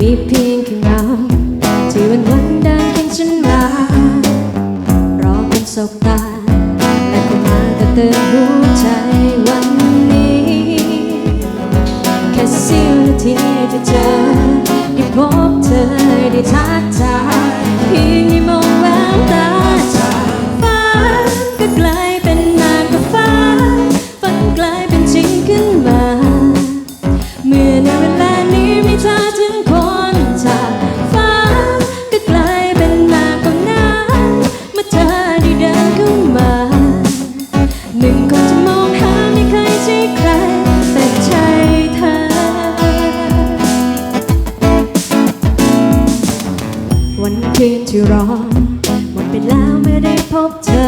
มีเพียงแค่เงาที่วันวันเดินเคียงฉันมารอเป็นสบตาและก็มาแต่เตือนหัวใจวันนี้ แค่เสี้ยวนาทีที่เจอได้พบเธอได้ทักทายเพียงได้มองแว จะมองหาไม่เคยใช่ใครแต่ใช่เธอ วันคืนที่รอหมดไปแล้วเมื่อได้พบเธอ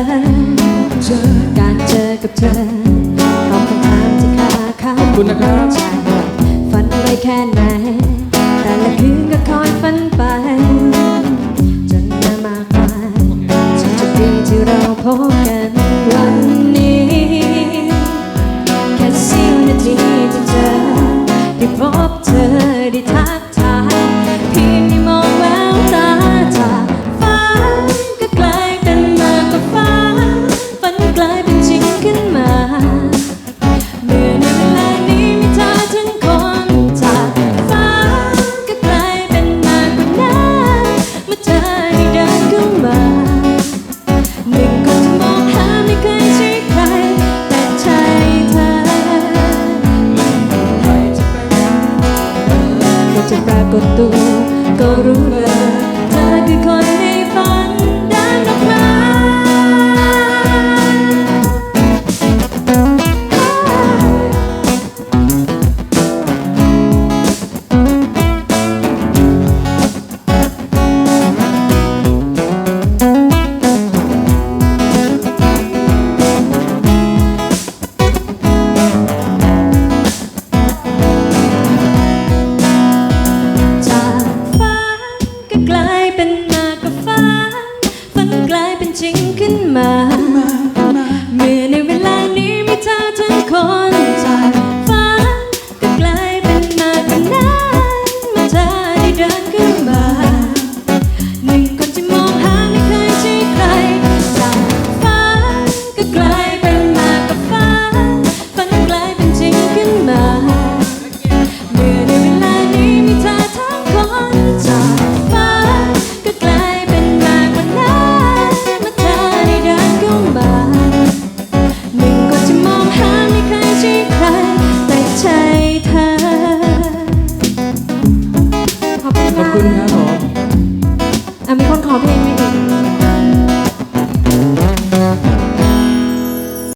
การเจอกับเธอตอบคำถามที่คาข้าขอบคุณนะครับ ใจฝันไว้แค่ไหน แต่ละคืนก็คอยฝันไป จนมามากมายจนจุดที่ที่เราพบ ได้ ก็จะปรากฏตัวก็รู้เลยเธอคือย มา เมื่อในเวลานี้มีเธอทั้งคนจากฟ้าก็กลายเป็นมาขนั้นเมื่อเธอได้เดินขึ้น